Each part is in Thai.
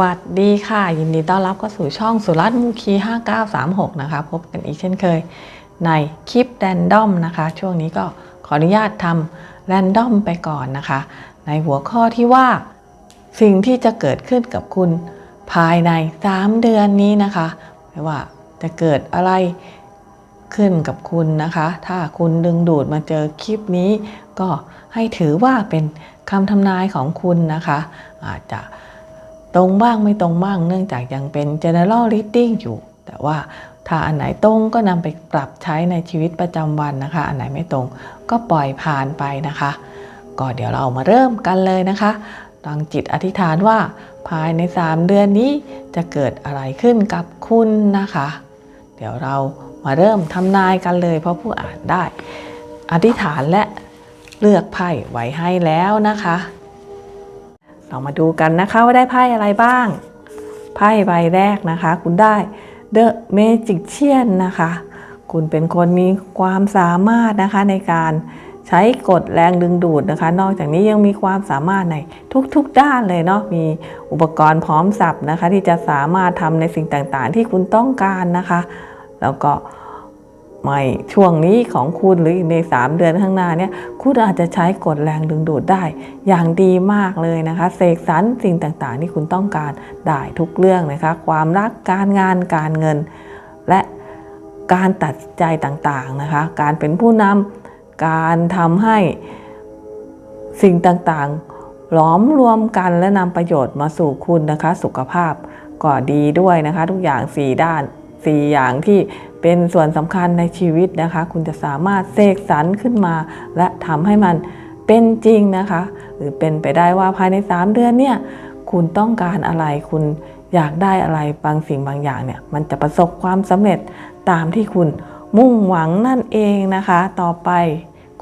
วัสดีค่ะ ยินดีต้อนรับเข้าสู่ช่องสุรัตน์มูคี 5936 นะคะ พบกันอีกเช่นเคยในคลิปแรนดอมนะคะ ช่วงนี้ก็ขออนุญาตทำแรนดอมไปก่อนนะคะ ในหัวข้อที่ว่า สิ่งที่จะเกิดขึ้นกับคุณภายใน 3 เดือนนี้นะคะไม่ว่าจะเกิดอะไรขึ้นกับคุณนะคะ ถ้าคุณดึงดูดมาเจอคลิปนี้ ก็ให้ถือว่าเป็นคำทำนายของคุณนะคะ อาจจะ ตรงบ้างไม่ตรงบ้าง เนื่องจากยังเป็น general reading อยู่ แต่ว่าถ้าอันไหนตรงก็นำไปปรับใช้ในชีวิตประจำวันนะคะ อันไหนไม่ตรงก็ปล่อยผ่านไปนะคะ ก็เดี๋ยวเรามาเริ่มกันเลยนะคะตั้งจิตอธิษฐานว่าภายใน 3 เดือนนี้จะเกิดอะไรขึ้นกับคุณนะคะ เดี๋ยวเรามาเริ่มทำนายกันเลยเพราะผู้อ่านได้ อธิษฐานและเลือกไพ่ไว้ให้แล้วนะคะ เรามาดูกันนะคะว่าได้ไพ่อะไรบ้าง ไพ่ใบแรกนะคะ คุณได้ The Magician นะคะ คุณเป็นคนมีความสามารถนะคะในการใช้กฎแรงดึงดูดนะคะ นอกจากนี้ยังมีความสามารถในทุกๆด้านเลยเนาะ มีอุปกรณ์พร้อมสับนะคะ ที่จะสามารถทำในสิ่งต่างๆ ที่คุณต้องการนะคะ แล้วก็ ไม่ช่วงนี้ของคุณหรือใน 3 เดือนข้างหน้าเนี่ยคุณอาจจะใช้กฎแรงดึงดูดได้ อย่างดีมากเลยนะคะเสกสรรสิ่งต่างๆ ที่คุณต้องการได้ทุกเรื่องนะคะ ความรักการงานการเงิน และการตัดใจต่างๆนะคะ การเป็นผู้นำการทำให้สิ่งต่างๆ หลอมรวมกันและนำประโยชน์มาสู่คุณนะคะ สุขภาพก็ดีด้วยนะคะ ทุกอย่าง 4 ด้าน 4 อย่างที่ เป็นส่วนสำคัญในชีวิตนะคะ คุณจะสามารถเสกสรรขึ้นมา และทำให้มันเป็นจริงนะคะ หรือเป็นไปได้ว่าภายใน 3 เดือนเนี่ยคุณต้องการอะไรคุณอยากได้อะไรบางสิ่งบางอย่างเนี่ยมันจะประสบความสำเร็จตามที่คุณมุ่งหวังนั่นเองนะคะ ต่อไป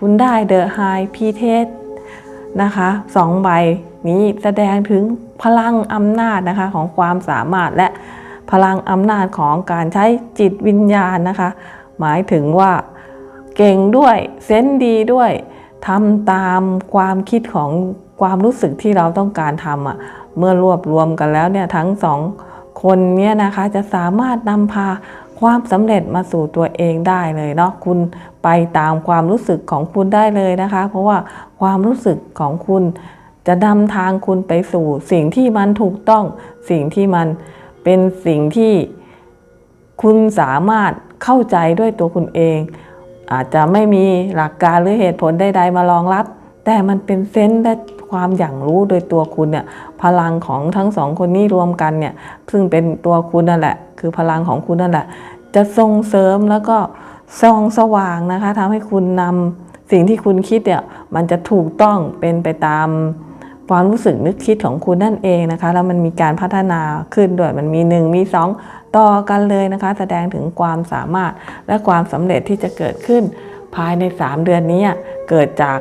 คุณได้ The High p t e s นะคะสองใบนี้แสดงถึงพลังอำนาจนะคะของความสามารถและ พลังอำนาจของการใช้จิตวิญญาณนะคะ หมายถึงว่าเก่งด้วยเซนดีด้วยทำตามความคิดของความรู้สึกที่เราต้องการทำอะ่ะเมื่อรวบรวมกันแล้วเนี่ยทั้งสองคนเนี่ยนะคะจะสามารถนำพาความสำเร็จมาสู่ตัวเองได้เลยเนาะคุณไปตามความรู้สึกของคุณได้เลยนะคะ เพราะว่าความรู้สึกของคุณจะนำทางคุณไปสู่สิ่งที่มันถูกต้องสิ่งที่มัน เป็นสิ่งที่คุณสามารถเข้าใจด้วยตัวคุณเอง อาจจะไม่มีหลักการหรือเหตุผลใดๆมารองรับ แต่มันเป็นเซนส์และความอย่างรู้โดยตัวคุณเนี่ยพลังของทั้งสองคนนี้รวมกันเนี่ยซึ่งเป็นตัวคุณนั่นแหละ คือพลังของคุณนั่นแหละ จะส่งเสริมแล้วก็ส่องสว่างนะคะทำให้คุณนำสิ่งที่คุณคิดเนี่ยมันจะถูกต้องเป็นไปตาม ความรู้สึกนึกคิดของคุณนั่นเองนะคะ แล้วมันมีการพัฒนาขึ้นด้วยมันมี 1 มี 2 ต่อกันเลยนะคะ แสดงถึงความสามารถและความสำเร็จที่จะเกิดขึ้น ภายใน 3 เดือนนี้เกิดจาก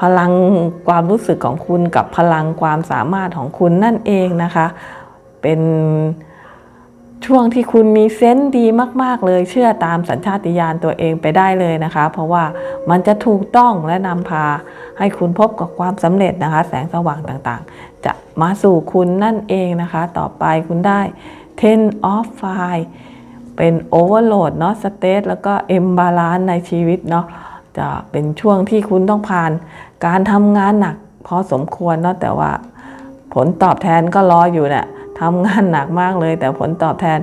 พลังความรู้สึกของคุณกับพลังความสามารถของคุณนั่นเองนะคะ เป็น ช่วงที่คุณมีเซนส์ดีมาก ๆ เลยเชื่อตามสัญชาติญาณตัวเองไปได้เลยนะคะ เพราะว่ามันจะถูกต้องและนำพาให้คุณพบกับความสำเร็จนะคะ แสงสว่างต่างๆ จะมาสู่คุณนั่นเองนะคะ ต่อไปคุณได้ ten of fire เป็น overload เนาะ state แล้วก็ imbalance ในชีวิตเนาะจะเป็นช่วงที่คุณต้องผ่าน การทำงานหนักพอสมควรเนาะแต่ว่าผลตอบแทนก็รออยู่เนะี่ย ทำงานหนักมากเลย แต่ผลตอบแทน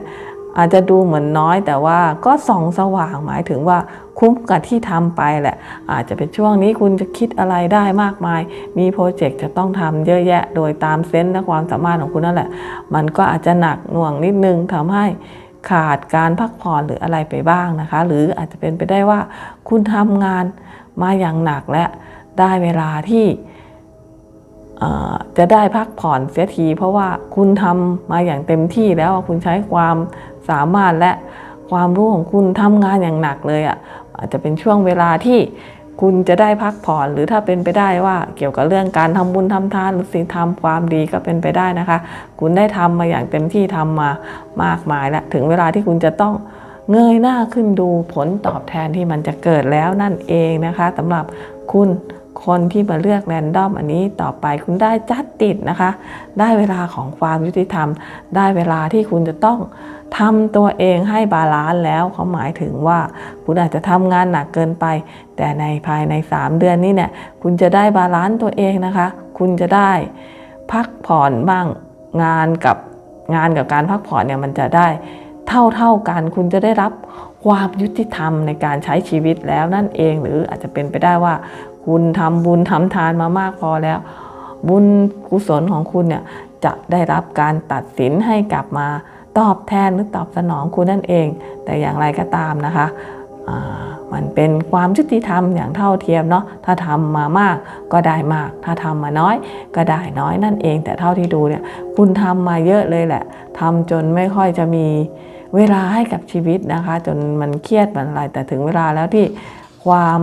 อาจจะดูเหมือนน้อยแต่ว่าก็ส่องสว่างหมายถึงว่าคุ้มกับที่ทำไปแหละ อาจจะเป็นช่วงนี้คุณจะคิดอะไรได้มากมาย มีโปรเจกต์จะต้องทำเยอะแยะ โดยตามเซนส์และความสามารถของคุณนั่นแหละ มันก็อาจจะหนักหน่วงนิดนึงทำให้ขาดการพักผ่อนหรืออะไรไปบ้างนะคะ หรืออาจจะเป็นไปได้ว่าคุณทำงานมาอย่างหนักและได้เวลาที่ จะได้พักผ่อนเสียที เพราะว่าคุณทำมาอย่างเต็มที่แล้วคุณใช้ความสามารถและความรู้ของคุณทำงานอย่างหนักเลยอะอาจจะเป็นช่วงเวลาที่คุณจะได้พักผ่อนหรือถ้าเป็นไปได้ว่าเกี่ยวกับเรื่องการทำบุญทำทานหรือสิ่งทำความดีก็เป็นไปได้นะคะ คุณได้ทำมาอย่างเต็มที่ทำมามากมายแล้วถึงเวลาที่คุณจะต้องเงยหน้าขึ้นดูผลตอบแทนที่มันจะเกิดแล้วนั่นเองนะคะสำหรับคุณ คนที่มาเลือกแรนดอมอันนี้ต่อไปคุณได้จัดติดนะคะ ได้เวลาของความยุติธรรม ได้เวลาที่คุณจะต้องทำตัวเองให้บาลานซ์แล้วเขาหมายถึงว่า คุณอาจจะทำงานหนักเกินไป แต่ในภายใน 3 เดือนนี้เนี่ยคุณจะได้บาลานซ์ตัวเองนะคะ คุณจะได้พักผ่อนบ้างงานกับงานกับการพักผ่อนเนี่ยมันจะได้เท่าเท่ากันคุณจะได้รับความยุติธรรมในการใช้ชีวิตแล้วนั่นเอง หรืออาจจะเป็นไปได้ว่า คุณทำบุญทำทานมามากพอแล้ว บุญกุศลของคุณเนี่ยจะได้รับการตัดสินให้กลับมาตอบแทนหรือตอบสนองคุณนั่นเอง แต่อย่างไรก็ตามนะคะมันเป็นความยุติธรรมอย่างเท่าเทียมเนาะถ้าทำมามากก็ได้มาก ถ้าทำมาน้อยก็ได้น้อยนั่นเอง แต่เท่าที่ดูเนี่ยคุณทำมาเยอะเลยแหละทำจนไม่ค่อยจะมีเวลาให้กับชีวิตนะคะ จนมันเครียดมันอะไรแต่ถึงเวลาแล้วที่ความ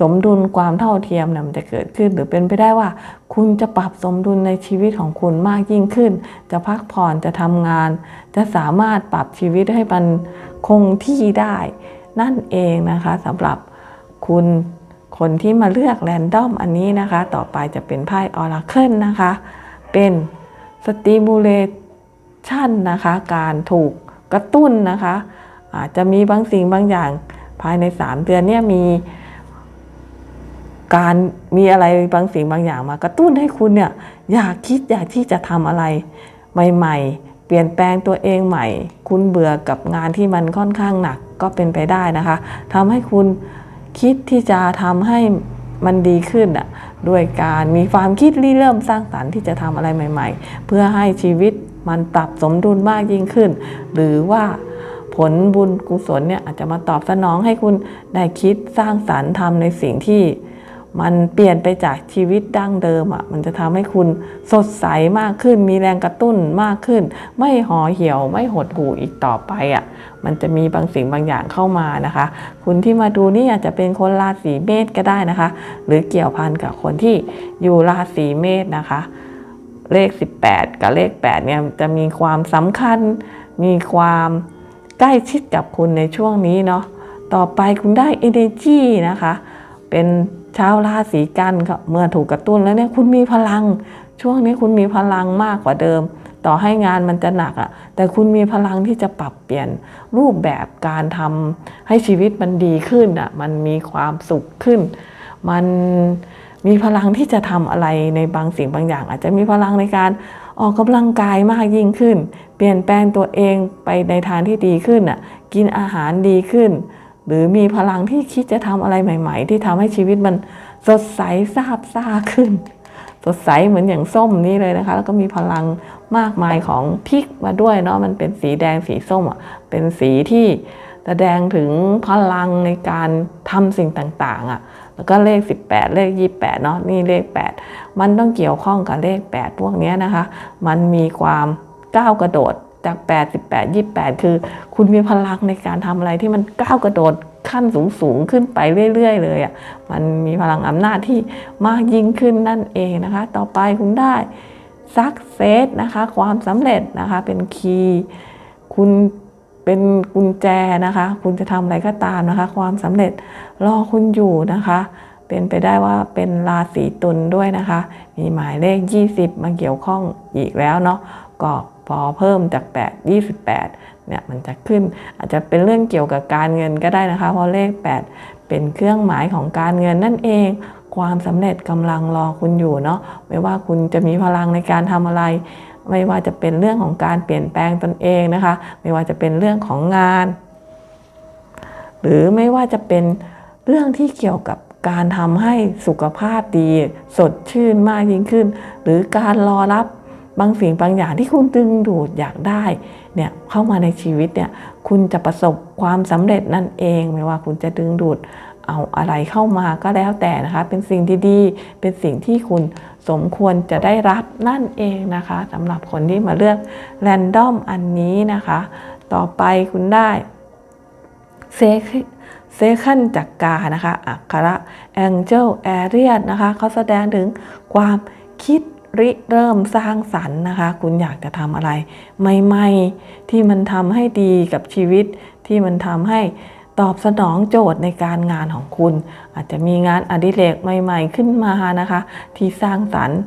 สมดุลความเท่าเทียมเนี่ยมันจะเกิดขึ้น หรือเป็นไปได้ว่า คุณจะปรับสมดุลในชีวิตของคุณมากยิ่งขึ้น จะพักผ่อนจะทำงาน จะสามารถปรับชีวิตให้มันคงที่ได้ นั่นเองนะคะสำหรับคุณคนที่มาเลือกแรนดอมอันนี้นะคะ ต่อไปจะเป็นไพ่ออราเคิลนะคะ เป็นสติมูเลชันนะคะ การถูกกระตุ้นนะคะ อาจจะมีบางสิ่งบางอย่างภายใน 3 เดือนเนี่ยมี การมีอะไรบางสิ่งบางอย่างมากระตุ้นให้คุณเนี่ยอยากคิดอยากที่จะทำอะไรใหม่ๆ เปลี่ยนแปลงตัวเองใหม่ คุณเบื่อกับงานที่มันค่อนข้างหนักก็เป็นไปได้นะคะทำให้คุณคิดที่จะทำให้มันดีขึ้นอะด้วยการมีความคิดริเริ่มสร้างสรรค์ที่จะทำอะไรใหม่ ๆ เพื่อให้ชีวิตมันปรับสมดุลมากยิ่งขึ้น หรือว่าผลบุญกุศลเนี่ยอาจจะมาตอบสนองให้คุณได้คิดสร้างสรรค์ทำในสิ่งที่ มันเปลี่ยนไปจากชีวิตดั้งเดิมอะมันจะทำให้คุณสดใสมากขึ้น มีแรงกระตุ้นมากขึ้น ไม่ห่อเหี่ยวไม่หดหู่อีกต่อไปอะมันจะมีบางสิ่งบางอย่างเข้ามานะคะ คุณที่มาดูนี่อาจจะเป็นคนราศีเมษก็ได้นะคะ หรือเกี่ยวพันกับคนที่อยู่ราศีเมษนะคะ เลข 18 กับเลข8เนี่ยจะมีความสำคัญ มีความใกล้ชิดกับคุณในช่วงนี้เนาะต่อไปคุณได้ energy นะคะ เป็น ชาวราศีกันก็เมื่อถูกกระตุ้นแล้วเนี่ยคุณมีพลัง ช่วงนี้คุณมีพลังมากกว่าเดิม ต่อให้งานมันจะหนักอะ่ะ แต่คุณมีพลังที่จะปรับเปลี่ยนรูปแบบการทำให้ชีวิตมันดีขึ้นอะ่ะ มันมีความสุขขึ้น มันมีพลังที่จะทำอะไรในบางสิ่งบางอย่าง อาจจะมีพลังในการออกกำลังกายมากยิ่งขึ้น เปลี่ยนแปลงตัวเองไปในทางที่ดีขึ้นอะ กินอาหารดีขึ้น หรือมีพลังที่คิดจะทำอะไรใหม่ ๆ ที่ทำให้ชีวิตมันสดใสซาบซ่าขึ้น สดใสเหมือนอย่างส้มนี้เลยนะคะ แล้วก็มีพลังมากมายของพริกมาด้วยเนาะมันเป็นสีแดงสีส้มอะเป็นสีที่แสดงถึงพลังในการทำสิ่งต่างๆอะ แล้วก็เลข 18 เลข 28 เนาะนี่เลข 8 มันต้องเกี่ยวข้องกับเลข 8 พวกนี้นะคะ มันมีความก้าวกระโดด จาก88 28คือ คุณมีพลังในการทำอะไรที่มันก้าวกระโดดขั้นสูงสูงขึ้นไปเรื่อย ๆ เลยอะ่ะมันมีพลังอำนาจที่มากยิ่งขึ้นนั่นเองนะคะ ต่อไปคุณได้ success นะคะ ความสำเร็จนะคะเป็นคีย์คุณเป็นกุญแจนะคะ คุณจะทำอะไรก็ตามนะคะ ความสำเร็จรอคุณอยู่นะคะ เป็นไปได้ว่าเป็นราศีตุลด้วยนะคะ มีหมายเลข 20 มาเกี่ยวข้องอีกแล้วเนาะก็ พอเพิ่มจาก 8 28เนี่ยมันจะขึ้น อาจจะเป็นเรื่องเกี่ยวกับการเงินก็ได้นะคะ เพราะเลข 8 เป็นเครื่องหมายของการเงินนั่นเอง ความสำเร็จกำลังรอคุณอยู่เนาะไม่ว่าคุณจะมีพลังในการทำอะไร ไม่ว่าจะเป็นเรื่องของการเปลี่ยนแปลงตนเองนะคะ ไม่ว่าจะเป็นเรื่องของงาน หรือไม่ว่าจะเป็นเรื่องที่เกี่ยวกับการทำให้สุขภาพดี สดชื่นมากยิ่งขึ้น หรือการรอรับ บางสิ่งบางอย่างที่คุณดึงดูดอยากได้เนี่ยเข้ามาในชีวิตเนี่ยคุณจะประสบความสำเร็จนั่นเอง ไม่ว่าคุณจะดึงดูดเอาอะไรเข้ามาก็แล้วแต่นะคะ เป็นสิ่งที่ดีเป็นสิ่งที่คุณสมควรจะได้รับนั่นเองนะคะสำหรับคนที่มาเลือกแรนดอมอันนี้นะคะ ต่อไปคุณได้เซคเซคันจักกานะคะอักขระแองเจิลแอเรียนะคะเขาแสดงถึงความคิด ริเริ่มสร้างสรรค์นะคะ คุณอยากจะทำอะไรใหม่ๆที่มันทำให้ดีกับชีวิต ที่มันทำให้ตอบสนองโจทย์ในการงานของคุณ อาจจะมีงานอดิเรกใหม่ ๆ ขึ้นมานะคะ ที่สร้างสรรค์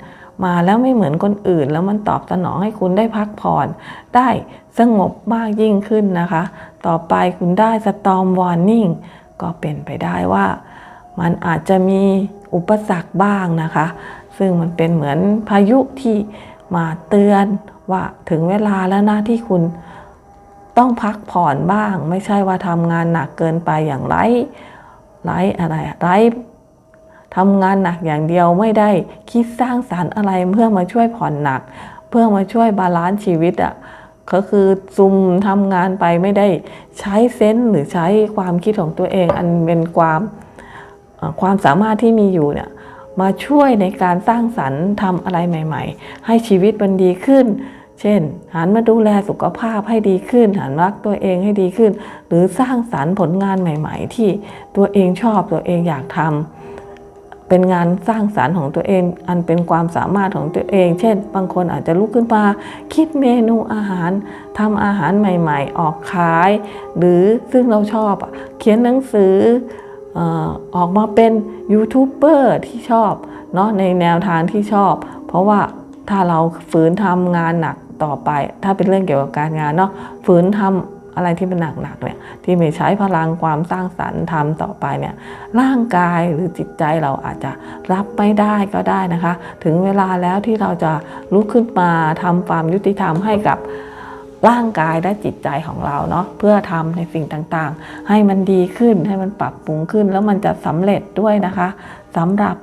มาแล้วไม่เหมือนคนอื่น แล้วมันตอบสนองให้คุณได้พักผ่อน ได้สงบมากยิ่งขึ้นนะคะ ต่อไปคุณได้ storm warning ก็เป็นไปได้ว่า มันอาจจะมีอุปสรรคบ้างนะคะ ซึ่งมันเป็นเหมือนพายุที่มาเตือนว่าถึงเวลาแล้วนะที่คุณต้องพักผ่อนบ้าง ไม่ใช่ว่าทำงานหนักเกินไปอย่างไรไรอะไรไรทำงานหนักอย่างเดียวไม่ได้คิดสร้างสารรค์อะไรเพื่อมาช่วยผ่อนหนัก เพื่อมาช่วยบาลานซ์ชีวิตอะ่ะก็คือซุมทำงานไปไม่ได้ใช้เซนส์หรือใช้ความคิดของตัวเอง อันเป็นความความสามารถที่มีอยู่เนี่ย มาช่วยในการสร้างสรรค์ทำอะไรใหม่ ๆ ให้ชีวิตมันดีขึ้น เช่น หันมาดูแลสุขภาพให้ดีขึ้น หันรักตัวเองให้ดีขึ้น หรือสร้างสรรค์ผลงานใหม่ ๆ ที่ตัวเองชอบตัวเองอยากทำเป็นงานสร้างสรรค์ของตัวเอง อันเป็นความสามารถของตัวเอง เช่น บางคนอาจจะลุกขึ้นมาคิดเมนูอาหารทำอาหารใหม่ ๆ ออกขาย หรือซึ่งเราชอบอะเขียนหนังสือ ออกมาเป็นยูทูบเบอร์ที่ชอบเนาะในแนวทางที่ชอบ เพราะว่าถ้าเราฝืนทำงานหนักต่อไป ถ้าเป็นเรื่องเกี่ยวกับการงานเนาะฝืนทำอะไรที่เป็นหนักๆเนี่ยที่ไม่ใช้พลังความสร้างสรรค์ทำต่อไปเนี่ยร่างกายหรือจิตใจเราอาจจะรับไม่ได้ก็ได้นะคะ ถึงเวลาแล้วที่เราจะลุกขึ้นมาทำความยุติธรรมให้กับ ร่างกายและจิตใจของเราเนาะเพื่อทำในสิ่งต่างๆ ให้มันดีขึ้นให้มันปรับปรุงขึ้น แล้วมันจะสำเร็จด้วยนะคะสำหรับ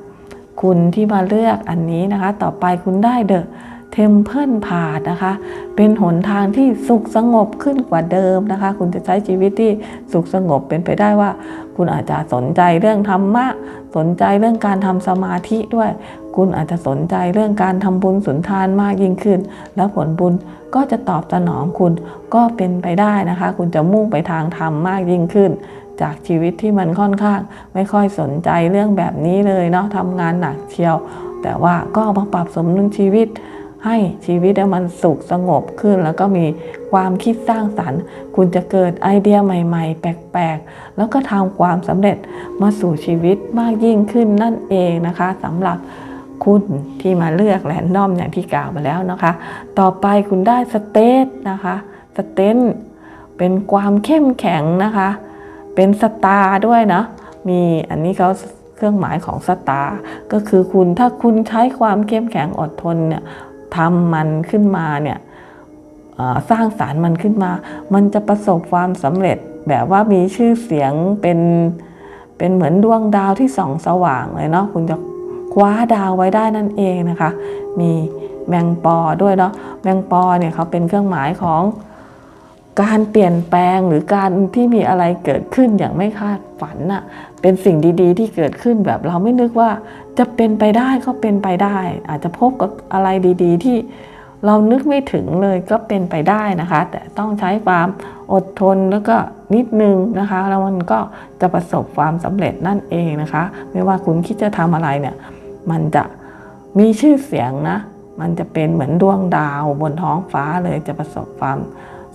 คุณที่มาเลือกอันนี้นะคะ ต่อไปคุณได้เดอะ เทมเพลพาดนะคะ เป็นหนทางที่สุขสงบขึ้นกว่าเดิมนะคะ คุณจะใช้ชีวิตที่สุขสงบเป็นไปได้ว่า คุณอาจจะสนใจเรื่องธรรมะ สนใจเรื่องการทำสมาธิด้วย คุณอาจจะสนใจเรื่องการทำบุญสุนทานมากยิ่งขึ้น แล้วผลบุญก็จะตอบสนองคุณก็เป็นไปได้นะคะ คุณจะมุ่งไปทางธรรมมากยิ่งขึ้นจากชีวิตที่มันค่อนข้างไม่ค่อยสนใจเรื่องแบบนี้เลยเนาะทำงานหนักเชียว แต่ว่าก็มาปรับสมดุลชีวิต ให้ชีวิตมันสุขสงบขึ้น แล้วก็มีความคิดสร้างสรรค์ คุณจะเกิดไอเดียใหม่ ๆ แปลกๆ แล้วก็ทำความสำเร็จมาสู่ชีวิตมากยิ่งขึ้นนั่นเองนะคะสำหรับคุณที่มาเลือกแรนดอมอย่างที่กล่าวมาแล้วนะคะ ต่อไปคุณได้สเตทนะคะสเตนเป็นความเข้มแข็งนะคะ เป็นสตาร์ด้วยนะมีอันนี้เขาเครื่องหมายของสตาร์ก็คือคุณถ้าคุณใช้ความเข้มแข็งอดทนเนี่ย ทำมันขึ้นมาเนี่ยสร้างสารมันขึ้นมา มันจะประสบความสำเร็จแบบว่ามีชื่อเสียงเป็นเป็นเหมือนดวงดาวที่ส่องสว่างเลยเนาะคุณจะคว้าดาวไว้ได้นั่นเองนะคะ มีแมงปอด้วยเนาะแมงปอเนี่ยเขาเป็นเครื่องหมายของ การเปลี่ยนแปลงหรือการที่มีอะไรเกิดขึ้นอย่างไม่คาดฝันน่ะเป็นสิ่งดีๆ ที่เกิดขึ้นแบบเราไม่นึกว่าจะเป็นไปได้ก็เป็นไปได้ อาจจะพบกับอะไรดีๆ ที่เรานึกไม่ถึงเลยก็เป็นไปได้นะคะ แต่ต้องใช้ความอดทนแล้วก็นิดนึงนะคะ แล้วมันก็จะประสบความสำเร็จนั่นเองนะคะ ไม่ว่าคุณคิดจะทำอะไรเนี่ย มันจะมีชื่อเสียงนะ มันจะเป็นเหมือนดวงดาวบนท้องฟ้าเลยจะประสบความ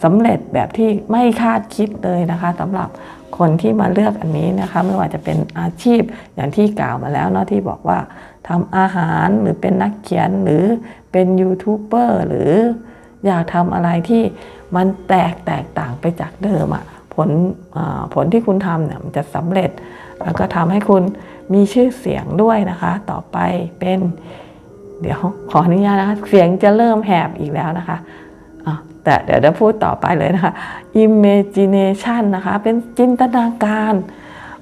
สำเร็จแบบที่ไม่คาดคิดเลยนะคะสำหรับคนที่มาเลือกอันนี้นะคะไม่ว่าจะเป็นอาชีพอย่างที่กล่าวมาแล้วเนาะที่บอกว่าทำอาหารหรือเป็นนักเขียนหรือเป็นยูทูบเบอร์หรืออยากทำอะไรที่มันแตกแตกต่างไปจากเดิมอะ่ะผลผลที่คุณทำเนี่ยมันจะสำเร็จ แล้วก็ทำให้คุณมีชื่อเสียงด้วยนะคะ ต่อไปเป็น เดี๋ยวขออนุญาตนะคะ เสียงจะเริ่มแหบอีกแล้วนะคะอะ แต่เดี๋ยวจะพูดต่อไปเลยนะคะ imagination นะคะ เป็นจินตนาการ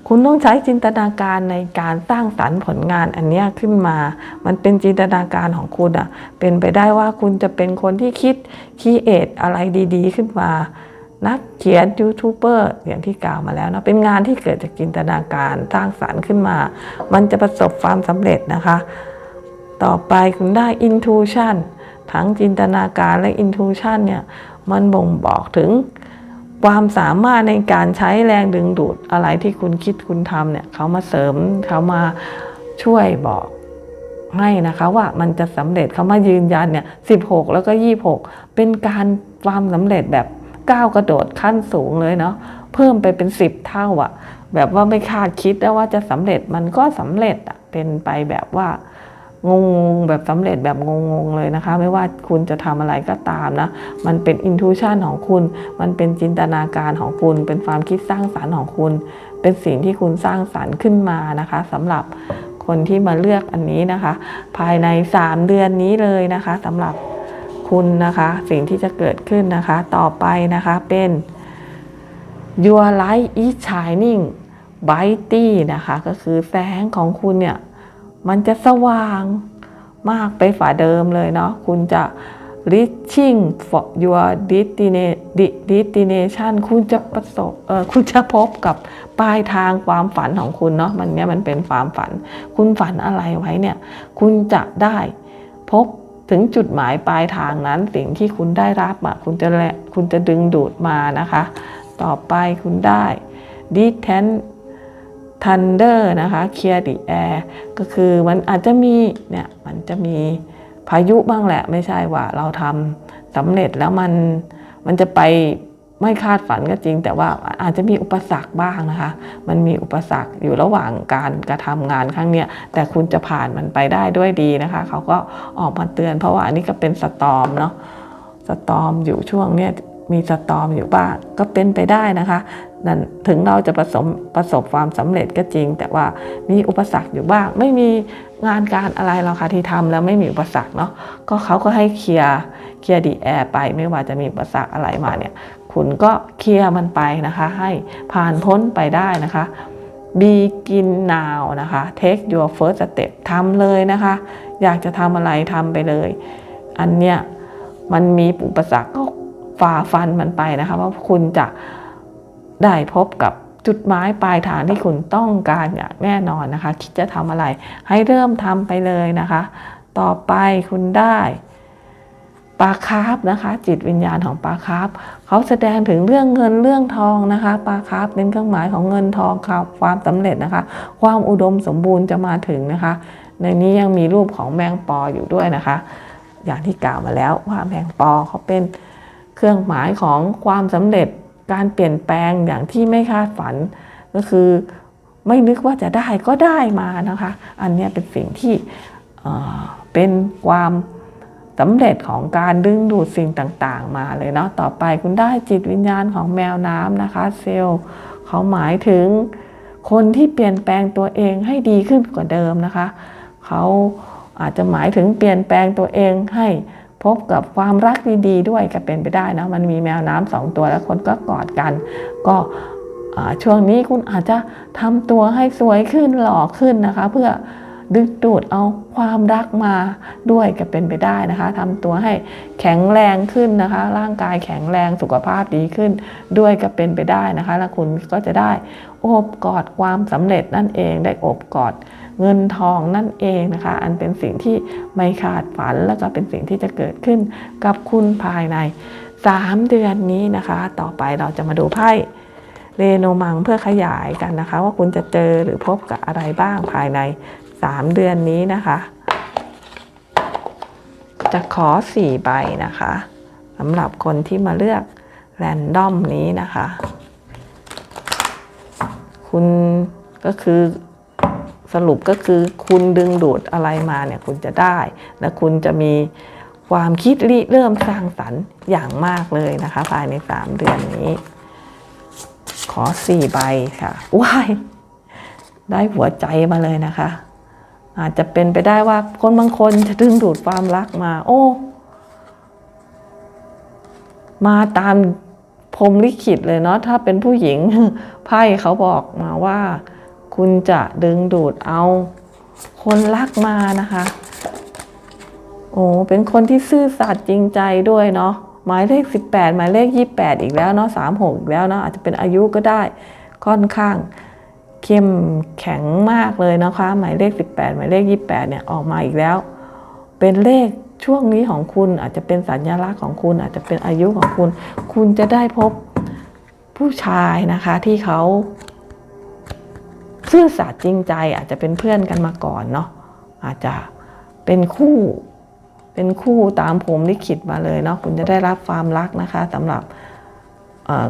คุณต้องใช้จินตนาการในการสร้างสรรค์ผลงานอันนี้ขึ้นมา มันเป็นจินตนาการของคุณอะเป็นไปได้ว่าคุณจะเป็นคนที่คิดคิดเอทอะไรดีๆ ขึ้นมา นักเขียนยูทูบเบอร์อย่างที่กล่าวมาแล้วนะ เป็นงานที่เกิดจากจินตนาการสร้างสรรค์ขึ้นมา มันจะประสบความสำเร็จนะคะ ต่อไปคุณได้ intuition ทั้งจินตนาการและ intuition เนี่ยมันบ่งบอกถึงความสามารถในการใช้แรงดึงดูดอะไรที่คุณคิดคุณทำเนี่ยเขามาเสริมเขามาช่วยบอกให้นะคะว่ามันจะสำเร็จเขามายืนยันเนี่ย16แล้วก็26เป็นการความสำเร็จแบบก้าวกระโดดขั้นสูงเลยเนาะเพิ่มไปเป็นสิบเท่าอะแบบว่าไม่คาดคิดแล้วว่าจะสำเร็จมันก็สำเร็จอะเป็นไปแบบว่า งงแบบสำเร็จแบบงงๆเลยนะคะ ไม่ว่าคุณจะทำอะไรก็ตามนะ มันเป็นอินทูชันของคุณ มันเป็นจินตนาการของคุณ เป็นความคิดสร้างสารรค์ของคุณ เป็นสิ่งที่คุณสร้างสารรค์ขึ้นมานะคะสำหรับคนที่มาเลือกอันนี้นะคะ ภายใน 3 เดือนนี้เลยนะคะสำหรับคุณนะคะ สิ่งที่จะเกิดขึ้นนะคะ ต่อไปนะคะเป็น Your light is shining brightly นะคะ ก็คือแสงของคุณเนี่ย มันจะสว่างมากไปฝ่าเดิมเลยเนาะคุณจะ reaching for your destination คุณจะประสบเออคุณจะพบกับปลายทางความฝันของคุณเนาะมันเนี้ยมันเป็นความฝัน คุณฝันอะไรไว้เนี่ย คุณจะได้พบถึงจุดหมายปลายทางนั้นสิ่งที่คุณได้รับอะคุณจะแลคุณจะดึงดูดมานะคะ ต่อไปคุณได้ distant thunder นะคะ clear the air ก็คือมันอาจจะมีเนี่ยมันจะมีพายุบ้างแหละ ไม่ใช่ว่าเราทำสำเร็จแล้วมันมันจะไปไม่คาดฝันก็จริง แต่ว่าอาจจะมีอุปสรรคบ้างนะคะ มันมีอุปสรรคอยู่ระหว่างการกระทำงานครั้งเนี้ยแต่คุณจะผ่านมันไปได้ด้วยดีนะคะ เขาก็ออกมาเตือนเพราะว่าอันนี้ก็เป็นสตอมเนาะสตอมอยู่ช่วงเนี้ย มีสตอมอยู่บ้างก็เป็นไปได้นะคะนั่นถึงเราจะประสบประสบความสำเร็จก็จริง แต่ว่ามีอุปสรรคอยู่บ้าง ไม่มีงานการอะไรหรอกค่ะที่ทำแล้วไม่มีอุปสรรคเนาะก็เขาก็ให้เคลียร์เคลียร์ดีแอร์ไป ไม่ว่าจะมีอุปสรรคอะไรมาเนี่ย คุณก็เคลียร์มันไปนะคะ ให้ผ่านพ้นไปได้นะคะ begin now นะคะ take your first step ทำเลยนะคะ อยากจะทำอะไรทำไปเลย อันเนี้ยมันมีอุปสรรคก็ ฝ่าฟันมันไปนะคะว่าคุณจะได้พบกับจุดหมายปลายทางที่คุณต้องการอย่างแน่นอนนะคะ คิดจะทำอะไร ให้เริ่มทำไปเลยนะคะ ต่อไปคุณได้ปลาคาร์ฟนะคะ จิตวิญญาณของปลาคาร์ฟเขาแสดงถึงเรื่องเงินเรื่องทองนะคะปลาคาร์ฟเป็นเครื่องหมายของเงินทองครับความสำเร็จนะคะ ความอุดมสมบูรณ์จะมาถึงนะคะ ในนี้ยังมีรูปของแมงปออยู่ด้วยนะคะ อย่างที่กล่าวมาแล้วว่าแมงปอเขาเป็น เครื่องหมายของความสำเร็จการเปลี่ยนแปลงอย่างที่ไม่คาดฝัน ก็คือไม่นึกว่าจะได้ก็ได้มานะคะ อันนี้เป็นสิ่งที่เอ่อเป็นความสำเร็จของการดึงดูดสิ่งต่างๆ มาเลยเนาะต่อไปคุณได้จิตวิญญาณของแมวน้ำนะคะ เซลล์เขาหมายถึงคนที่เปลี่ยนแปลงตัวเองให้ดีขึ้นกว่าเดิมนะคะ เขาอาจจะหมายถึงเปลี่ยนแปลงตัวเองให้ พบกับความรักดีๆด้วยก็เป็นไปได้นะมันมีแมวน้ำสองตัวแล้วคนก็กอดกัน ก็ช่วงนี้คุณอาจจะทำตัวให้สวยขึ้นหล่อขึ้นนะคะ เพื่อดึงดูดเอาความรักมาด้วยก็เป็นไปได้นะคะทำตัวให้แข็งแรงขึ้นนะคะ ร่างกายแข็งแรงสุขภาพดีขึ้นด้วยก็เป็นไปได้นะคะ แล้วคุณก็จะได้โอบกอดความสำเร็จนั่นเองได้โอบกอด เงินทองนั่นเองนะคะ อันเป็นสิ่งที่ไม่คาดฝันแล้วก็เป็นสิ่งที่จะเกิดขึ้นกับคุณภายใน 3 เดือนนี้นะคะ ต่อไปเราจะมาดูไพ่เรโนมังเพื่อขยายกันนะคะ ว่าคุณจะเจอหรือพบกับอะไรบ้างภายใน 3 เดือนนี้นะคะ จะขอ 4 ใบนะคะสำหรับคนที่มาเลือกแรนดอมนี้นะคะ คุณก็คือ สรุปก็คือคุณดึงดูดอะไรมาเนี่ยคุณจะได้ และคุณจะมีความคิดริเริ่มสร้างสรรค์อย่างมากเลยนะคะ ภายใน 3 เดือนนี้ ขอ 4 ใบค่ะว้ายได้หัวใจมาเลยนะคะ อาจจะเป็นไปได้ว่าคนบางคนจะดึงดูดความรักมา โอ้ มาตามพรมลิขิตเลยเนาะถ้าเป็นผู้หญิงไพ่เขาบอกมาว่า คุณจะดึงดูดเอาคนรักมานะคะ โอ้เป็นคนที่ซื่อสัตย์จริงใจด้วยเนาะหมายเลข 18 หมายเลข 28 อีกแล้วเนาะ36 อีกแล้วเนาะอาจจะเป็นอายุก็ได้ค่อนข้างเข้มแข็งมากเลยนะคะ หมายเลข 18 หมายเลข 28 เนี่ยออกมาอีกแล้ว เป็นเลขช่วงนี้ของคุณอาจจะเป็นสัญลักษณ์ของคุณ อาจจะเป็นอายุของคุณ คุณจะได้พบผู้ชายนะคะที่เขา ซื่อสัตย์จริงใจอาจจะเป็นเพื่อนกันมาก่อนเนาะอาจจะเป็นคู่เป็นคู่ตามผมลิขิตมาเลยเนาะคุณจะได้รับความรักนะคะสำหรับ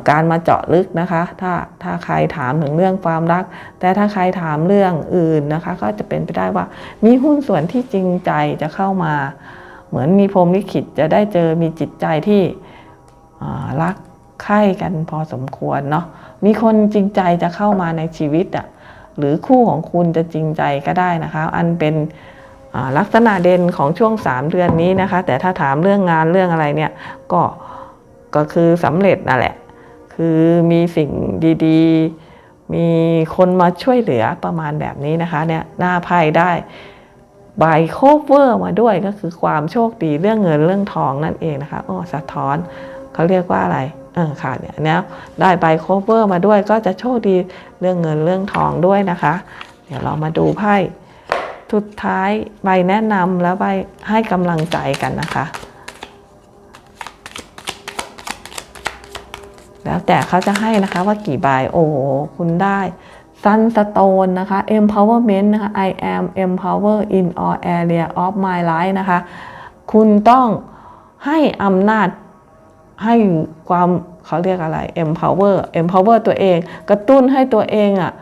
การมาเจาะลึกนะคะ ถ้าถ้าใครถามถึงเรื่องความรัก แต่ถ้าใครถามเรื่องอื่นนะคะ ก็จะเป็นไปได้ว่า มีหุ้นส่วนที่จริงใจจะเข้ามา เหมือนมีพรมลิขิตจะได้เจอมีจิตใจที่รักใคร่กันพอสมควรเนาะมีคนจริงใจจะเข้ามาในชีวิตอะ่ะ หรือคู่ของคุณจะจริงใจก็ได้นะคะ อันเป็นลักษณะเด่นของช่วง 3 เดือนนี้นะคะ แต่ถ้าถามเรื่องงานเรื่องอะไรเนี่ยก็ก็คือสำเร็จนั่นแหละ คือมีสิ่งดีๆ มีคนมาช่วยเหลือประมาณแบบนี้นะคะเนี่ยหน้าไพ่ได้บายโคเวอร์มาด้วยก็คือความโชคดีเรื่องเงินเรื่องทองนั่นเองนะคะโอ้สะท้อนเขาเรียกว่าอะไร ค่ะเนี่ยเนี้ยได้ใบโคเวอร์มาด้วยก็จะโชคดีเรื่องเงินเรื่องทองด้วยนะคะ เดี๋ยวเรามาดูไพ่สุดท้ายใบแนะนำแล้วใบให้กำลังใจกันนะคะ แล้วแต่เขาจะให้นะคะว่ากี่ใบโอ้คุณได้ Sunstone นะคะ Empowerment นะคะ I am empower in all area of my life นะคะ คุณต้องให้อำนาจ ให้ความเขาเรียกอะไร empower empower ตัวเอง กระตุ้นให้ตัวเองอะ่ะ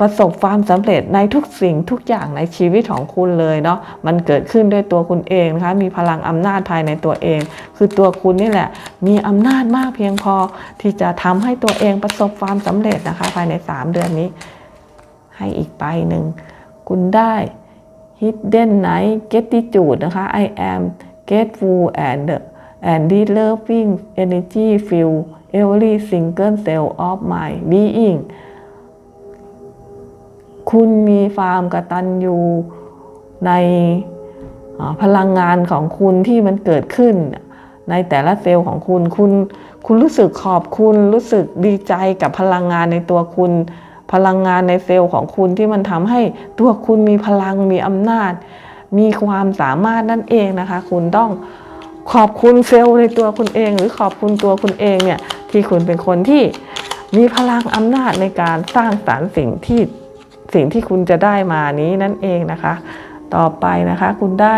ประสบความสำเร็จในทุกสิ่งทุกอย่างในชีวิตของคุณเลยเนาะมันเกิดขึ้นด้วยตัวคุณเองนะคะมีพลังอำนาจภายในตัวเอง คือตัวคุณนี่แหละ มีอำนาจมากเพียงพอที่จะทำให้ตัวเองประสบความสำเร็จนะคะ ภายใน 3 เดือนนี้ ให้อีกใบหนึ่งคุณได้ hidden night gratitude นะคะ I am grateful and and the loving energy fill every single cell of my being คุณมีความกตัญญูในพลังงานของคุณที่มันเกิดขึ้น ในแต่ละเซลล์ของคุณ คุณ คุณรู้สึกขอบคุณ รู้สึกดีใจกับพลังงานในตัวคุณ พลังงานในเซลล์ของคุณที่มันทำให้ตัวคุณมีพลังมีอำนาจ มีความสามารถนั่นเองนะคะ คุณต้อง ขอบคุณเซลล์ในตัวคุณเอง หรือขอบคุณตัวคุณเองเนี่ยที่คุณเป็นคนที่มีพลังอำนาจในการสร้างสรรค์สิ่งที่สิ่งที่คุณจะได้มานี้นั่นเองนะคะ ต่อไปนะคะคุณได้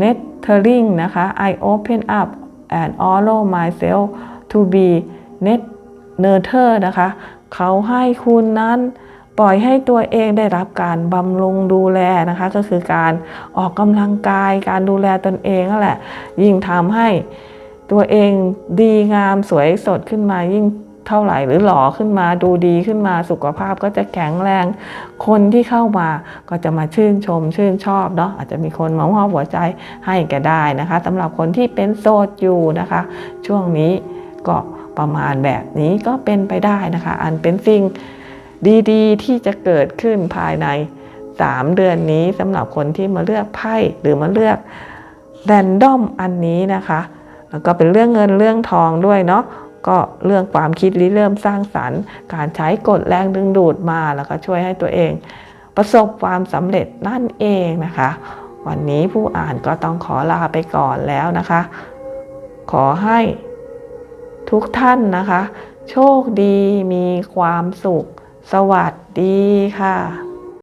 nurturing นะคะ I open up and allow myself to be net nurture นะคะ เขาให้คุณนั้น ปล่อยให้ตัวเองได้รับการบำรุงดูแลนะคะ ก็คือการออกกำลังกาย การดูแลตนเองนั่นแหละ ยิ่งทำให้ตัวเองดีงามสวยสดขึ้นมายิ่งเท่าไหร่หรือหล่อขึ้นมาดูดีขึ้นมาสุขภาพก็จะแข็งแรง คนที่เข้ามาก็จะมาชื่นชม ชื่นชอบเนาะอาจจะมีคนมามอบหัวใจให้ก็ได้นะคะสำหรับคนที่เป็นโสดอยู่นะคะ ช่วงนี้ก็ประมาณแบบนี้ก็เป็นไปได้นะคะ อันเป็นสิ่ง ดีๆ ที่จะเกิดขึ้นภายใน 3 เดือนนี้สำหรับคนที่มาเลือกไพ่หรือมาเลือกแรนดอมอันนี้นะคะ แล้วก็เป็นเรื่องเงินเรื่องทองด้วยเนาะก็เรื่องความคิดริเริ่มสร้างสรรค์ การใช้กฎแรงดึงดูดมาแล้วก็ช่วยให้ตัวเอง ประสบความสำเร็จนั่นเองนะคะ วันนี้ผู้อ่านก็ต้องขอลาไปก่อนแล้วนะคะ ขอให้ทุกท่านนะคะ โชคดีมีความสุข สวัสดีค่ะ